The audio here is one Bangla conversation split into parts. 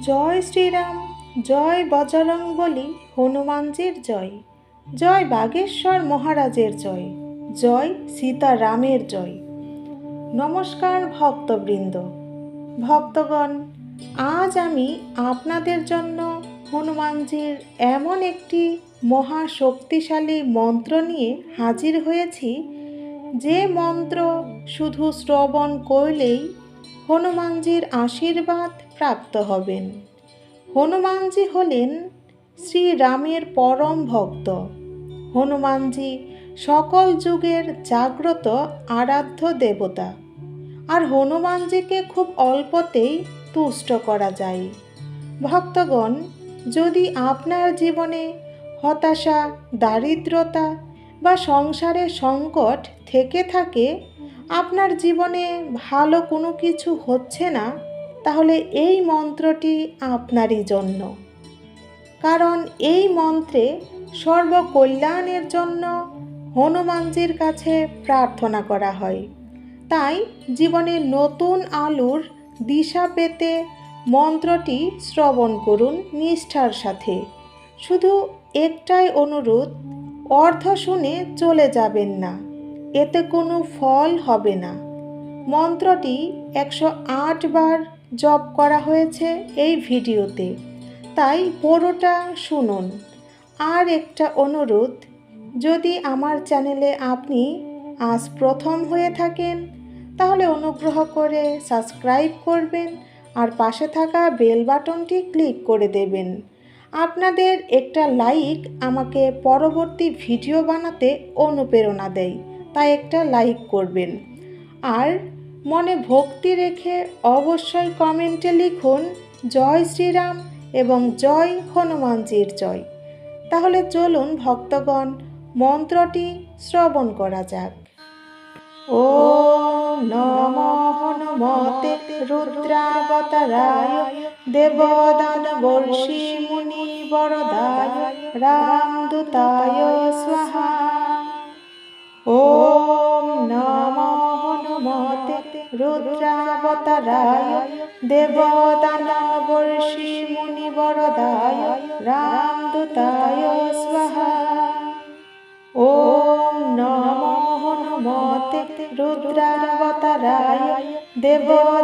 জয় শ্রীরাম, জয় বজরং বলি হনুমানজির জয়। জয় বাগেশ্বর মহারাজের জয় জয় সীতারামের জয়। নমস্কার ভক্তবৃন্দ। ভক্তগণ, আজ আমি আপনাদের জন্য হনুমানজির এমন একটি মহা শক্তিশালী মন্ত্র নিয়ে হাজির হয়েছি। যে মন্ত্র শুধু শ্রবণ করলেই আশীর্বাদ প্রাপ্ত হবেন। হনুমানজি হলেন শ্রীরামের পরম ভক্ত। হনুমানজি সকল যুগের জাগ্রত আরাধ্য দেবতা। আর হনুমানজিকে খুব অল্পতেই তুষ্ট করা যায়। ভক্তগণ, যদি আপনার জীবনে হতাশা, দারিদ্রতা বা সংসারে সংকট থেকে থাকে আপনার জীবনে ভালো কোনো কিছু হচ্ছে না, তাহলে এই মন্ত্রটি আপনারই জন্য। কারণ এই মন্ত্রে সর্বকল্যাণের জন্য হনুমানজির কাছে প্রার্থনা করা হয়। তাই জীবনে নতুন আলুর দিশা পেতে মন্ত্রটি শ্রবণ করুন নিষ্ঠার সাথে। শুধু একটাই অনুরোধ অর্থ শুনে চলে যাবেন না। এতে কোনো ফল হবে না। মন্ত্রটি একশো আট বার জপ করা হয়েছে এই ভিডিওতে। তাই পুরোটা শুনুন। আর একটা অনুরোধ, যদি আমার চ্যানেলে আপনি আজ প্রথম হয়ে থাকেন, তাহলে অনুগ্রহ করে সাবস্ক্রাইব করবেন আর পাশে থাকা বেল বাটনটি ক্লিক করে দেবেন। আপনাদের একটা লাইক আমাকে পরবর্তী ভিডিও বানাতে অনুপ্রেরণা দেয়। তাই একটা লাইক করবেন। আর মনে ভক্তি রেখে অবশ্যই কমেন্টে লিখুন, জয় শ্রীরাম এবং জয় হনুমানজির জয় তাহলে চলুন ভক্তগণ, মন্ত্রটি শ্রবণ করা যাক। ও নম হনুমতে রুদ্রাবতারায়, দেবদান বর্ষি মুনি বরদায় রামদূতায় স্বাহা। রুদ্রাবতারায় দেবদান বর্ষি মুনি বরদায় রামদূতায় স্বাহা। ওম নম হনুমতে রুদ্রাবতারায় দেবদানন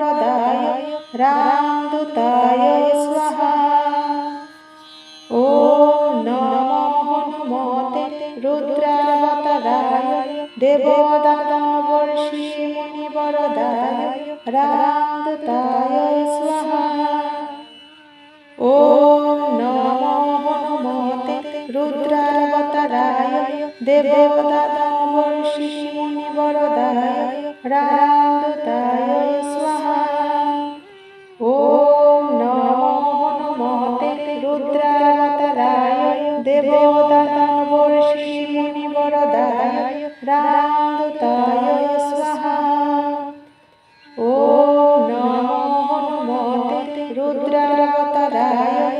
মুনি বরদায় রামদূতায় স্বাহা ওম নম হনুমতে রুদ্রাবতারায় দেবদানন বর্ষি মুনি বরদায় রামদূতায় স্বাহা ওম নম হনুমতে রুদ্রাবতারায় রুদ্রাবতারায়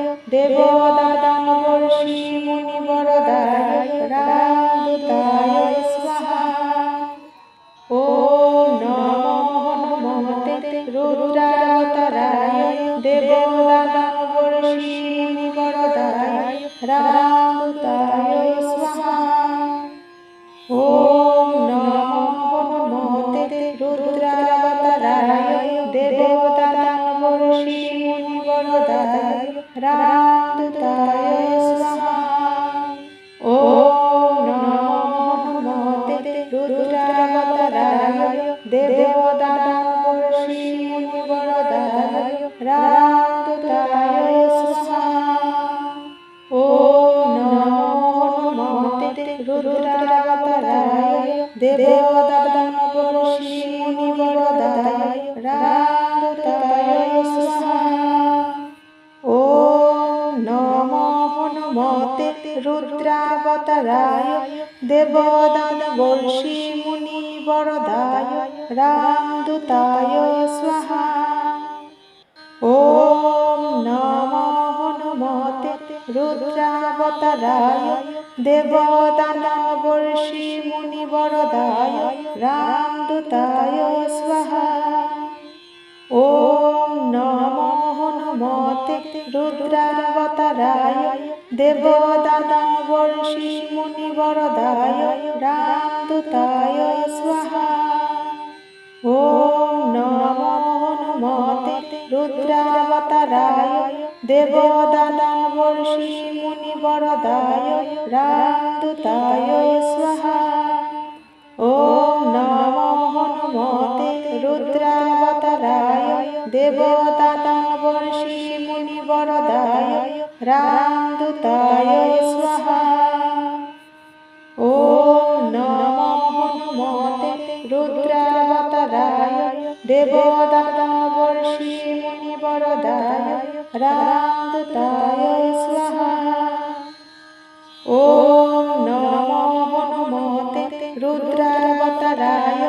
मुनिवरदाय रामदूताय स्वाहा ॐ नमो नमते रुद्रावताराय देवदानवर्षि मुनिवरदाय रामदूताय स्वाहा ॐ नमो नमते रुद्रावताराय देवदानवर्षि मुनिवरदाय रामदूताय स्वाहा देवदानवर्षि मुनिवरदाय रामदूताय स्वाहा ॐ नमो नमते रुद्रावताराय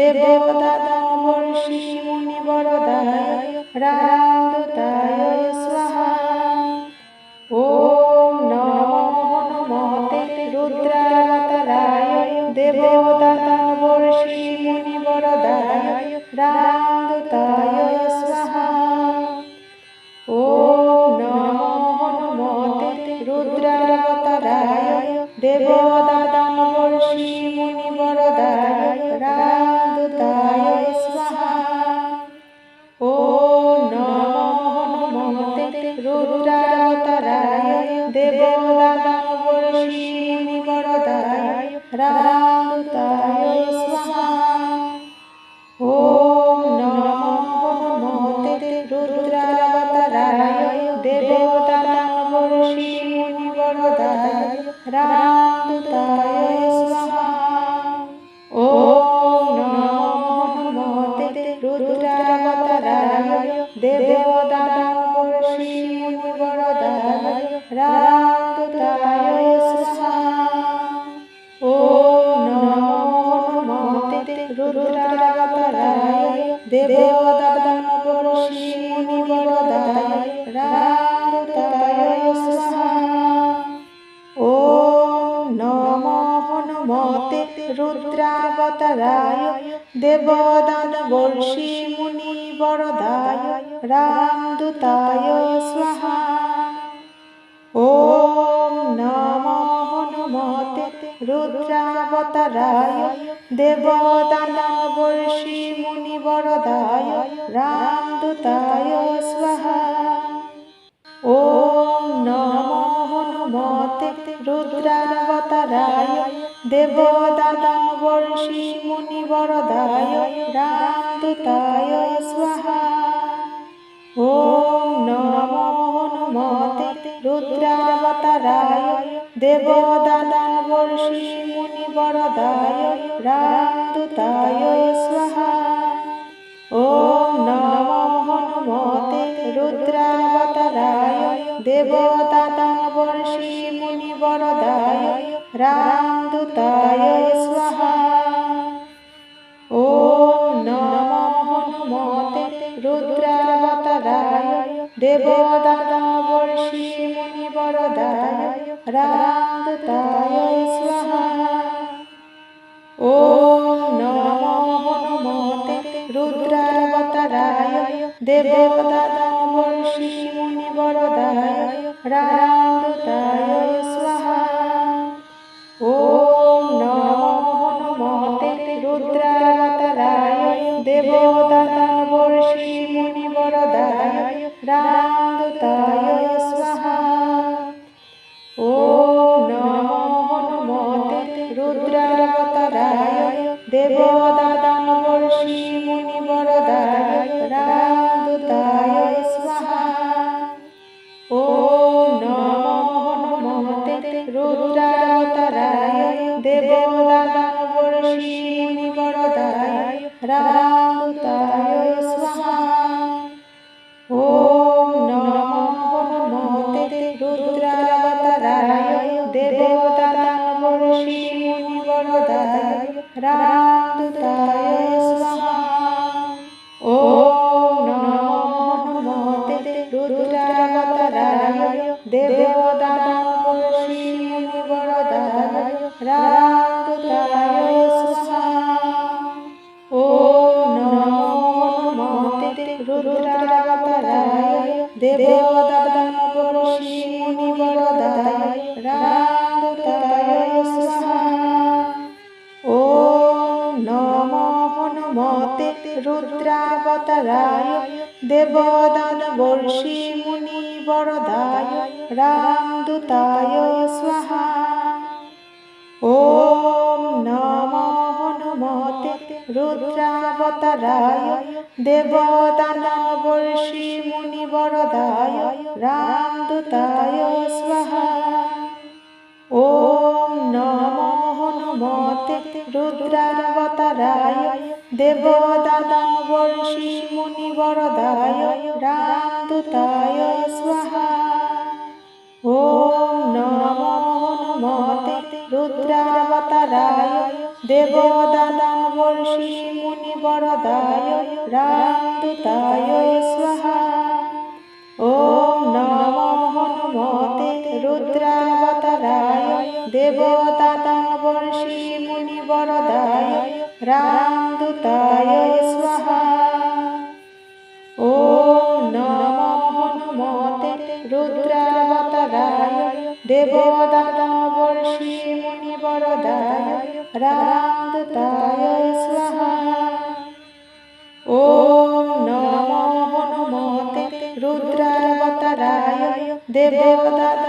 देवदानवर्षि मुनिवरदाय रामदूताय मुनिवरदाय रामदूताय स्वाहा ॐ नमो नमते रुद्रावताराय देवदानवर्षि मुनिवरदाय रामदूताय स्वाहा ॐ नमो नमते रुद्रावताराय देवदानवर्षि পতিতায় স্বাহা। ওম নমো হনুমতে রুদ্রাবতারায় দেবদানান বর্ষি মুনিবরদায় রামদূতায় স্বাহা। ওম নমো হনুমতে রুদ্রাবতারায় দেবদানান বর্ষি মুনিবরদায় রামদূতায় স্বাহা। देवदानवर्षि मुनिवरदाय रामदूताय स्वाहा ॐ नमो नमते रुद्रावताराय देवदानवर्षि मुनिवरदाय रामदूताय রুদ্রাবতারায় দেবদানং বর্ষি মুনিবরদায়, রামদূতায় স্বাহা। ওম নমো হনুমতে রুদ্রাবতারায় দেবদানং বর্ষি মুনিবরদায়, রামদূতায় স্বাহা। ওম নম হনুমতে রুদ্রাবতারায় দেবতা रामदूताय स्वाहा ॐ नमो हनुमते रुद्रावताराय देवदानवर्षि मुनिवरदाय रामदूताय स्वाहा ॐ नमो हनुमते रुद्रावताराय देवदानवर्षि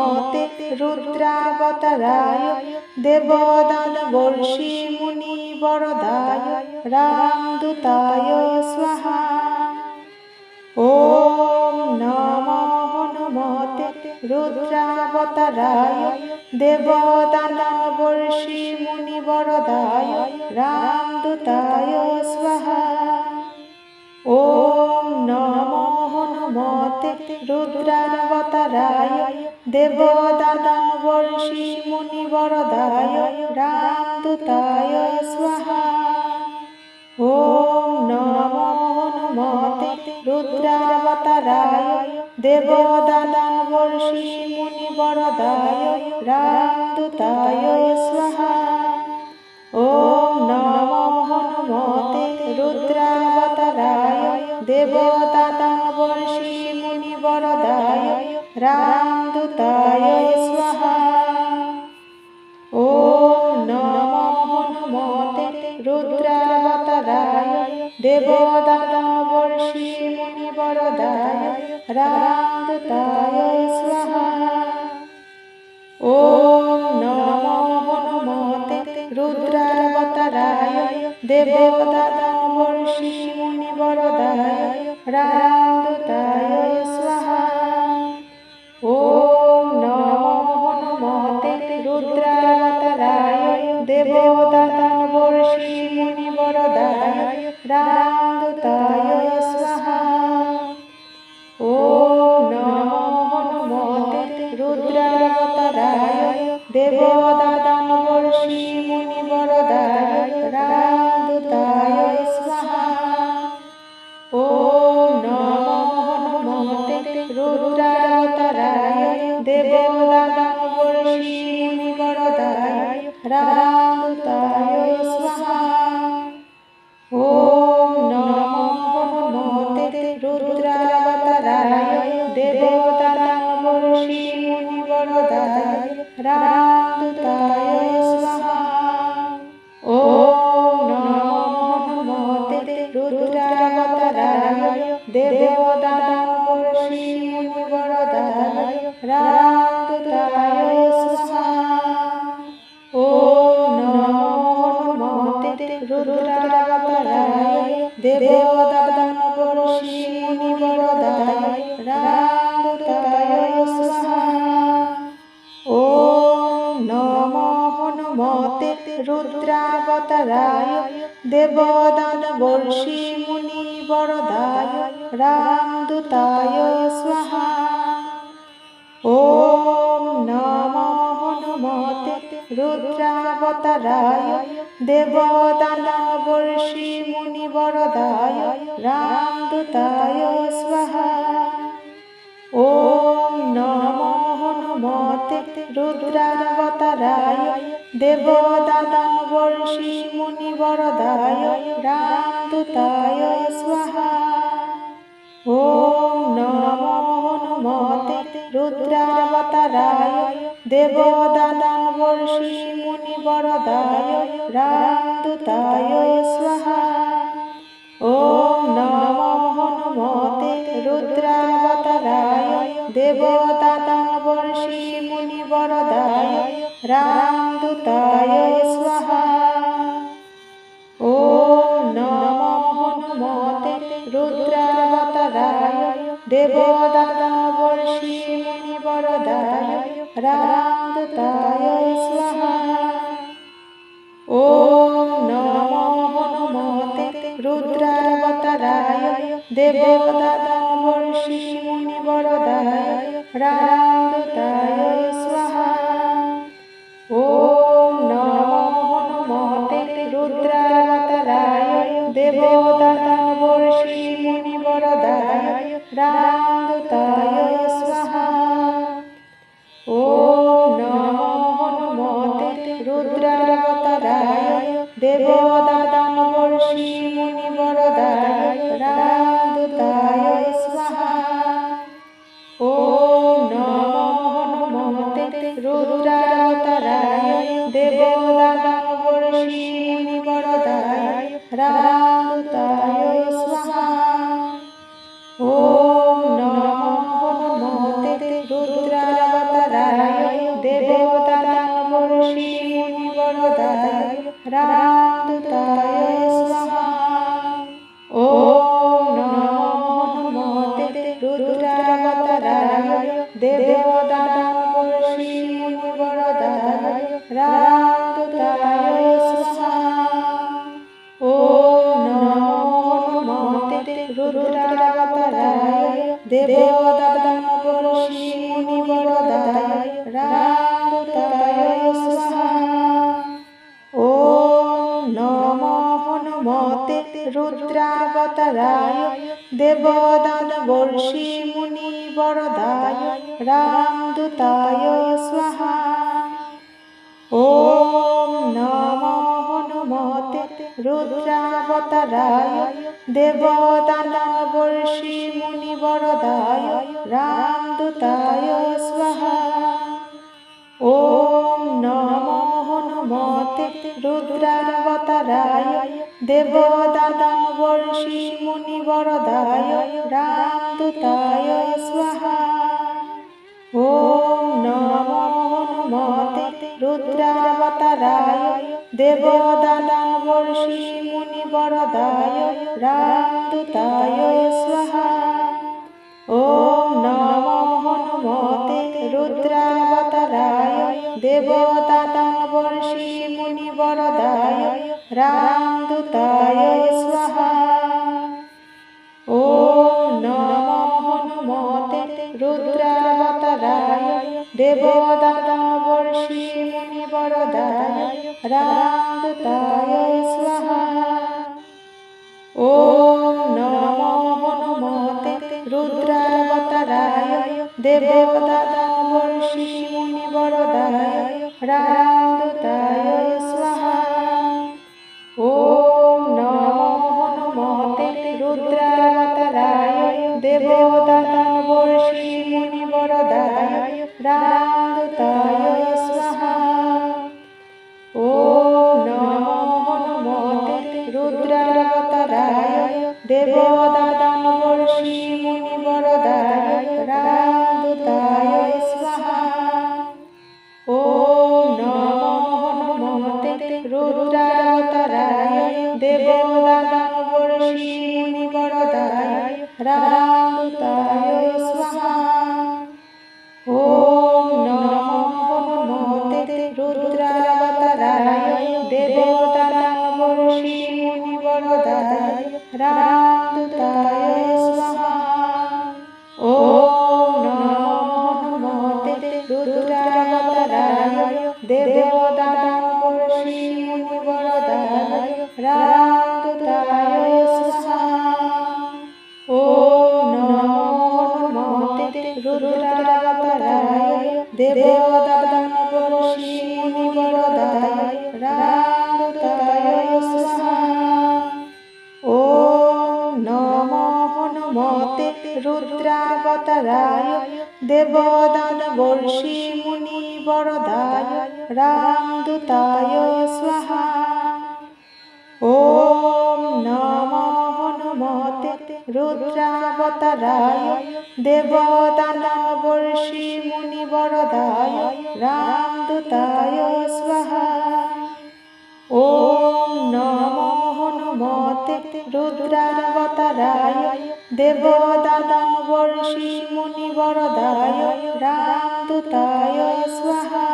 মতে রুদ্রাবতারায়, দেবদান বর্ষি মুনি বরদায় রামদূতায় স্বাহা। ওম নম হনুমতে রুদ্রাবতারায়, দেবদান বর্ষি মুনি বরদায় রামদূতায় স্বাহা। ও রুদ্রাবতারায় দেবদাদান বর্ষি মুনিবরদায় রামদূতায় স্বাহা। ওম নম হনুমতে রুদ্রাবতারায় দেবদাদান বর্ষি মুনিবরদায় রামদূতায় দাবর্ষি মুনিবরদায় রাঙ্গতায় रामदूताय स्वाहा ॐ नमो हनुमते रुद्रावताराय देवदानवर्षि मुनिवरदाय रामदूताय स्वाहा ॐ नमो हनुमते रुद्रावताराय देवदानवर्षि मुनिवरदाय रामदूताय स्वाहा ॐ नमो हनुमते रुद्रावताराय देवदानवर्षि मुनिवरदाय रामदूताय स्वाहा ॐ नमो हनुमते रुद्रावताराय देवदानवर्षि मुनिवरदाय रामदूताय स्वाहा ॐ नमो हनुमते रुद्रावताराय শিশিমুনি বরদায় রায় रुद्रावताराय देवदानवर्षि मुनिवरदाय रामदूताय स्वाहा ॐ नमो हनुमते रुद्रावताराय देवदानवर्षि मुनिवरदाय रामदूताय स्वाहा ॐ नमो हनुमते দেবদাতাং বর্ষি মুনিবরদায় রাম দুতায় স্বাহা। ওম নম হনুমতে রুদ্রাবতারায়, দেবদাতাং বর্ষি মুনিবরদায় রাম দুতায় স্বাহা। ওম নম হনুমতে রুদ্রাবতারায়, দেবদাতাং বর্ষি মুনিবরদায় রাম চিত্তায় স্বাহা। ও নমঃ হনুমতে রুদ্রাবতারায় দেবদানবর্ষি মুনিবরদায় রামদূতায় স্বাহা। ও নমঃ হনুমতে রুদ্রাবতারায় দেবদানবর্ষি মুনিবরদায় রাম Bye. তারায়, দেবতানবর্ষি মুনিবরদায় রামদূতায় স্বাহা। ওম নমঃ হনুমতে রুদ্রাবতারায়, দেবতানবর্ষি মুনিবরদায় রামদূতায় স্বাহা।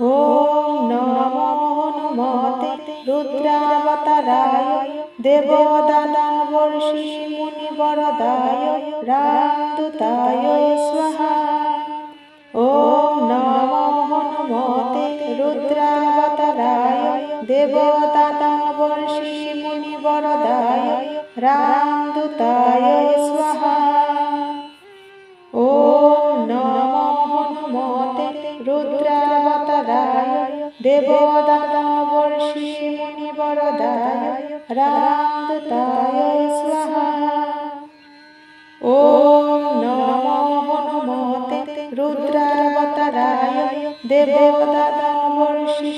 ওম নমঃ হনুমতে রুদ্রাবতারায় रुद्रावताराय देवदानवर्षि मुनिवरदाय रामदूताय स्वाहा ॐ नमो नमोते रुद्रावताराय देवदानवर्षि मुनिवरदाय रामदूताय स्वाहा ॐ नमो नमोते रुद्रावताराय देवदानवर्षि मुनिवरदाय ত্রাতায় স্বাহা ওম নমো হনুমতে রুদ্রাবতারায় দেবদানবর্ষি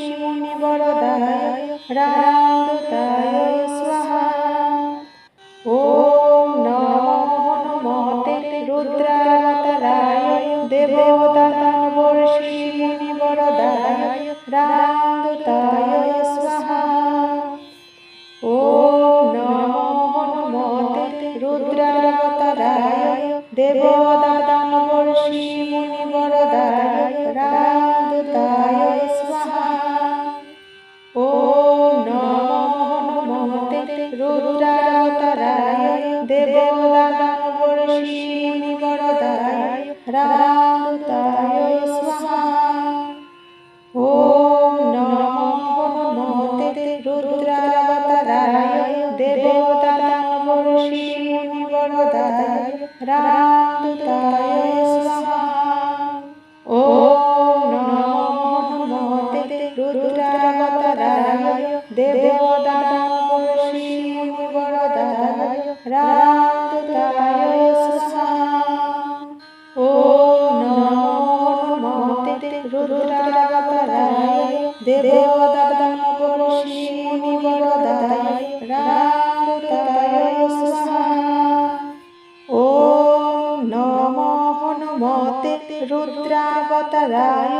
রুদ্রাবতারায়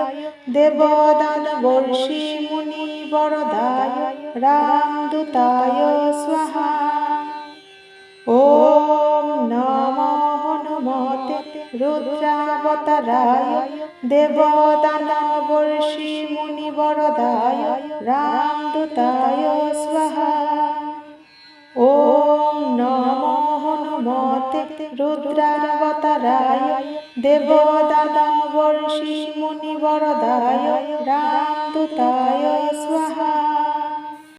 দেবদান বর্ষি মুনি বরদায় রামদূতায় স্বাহা ওম নম হনুমতে রুদ্রাবতারায় দেবদা দেব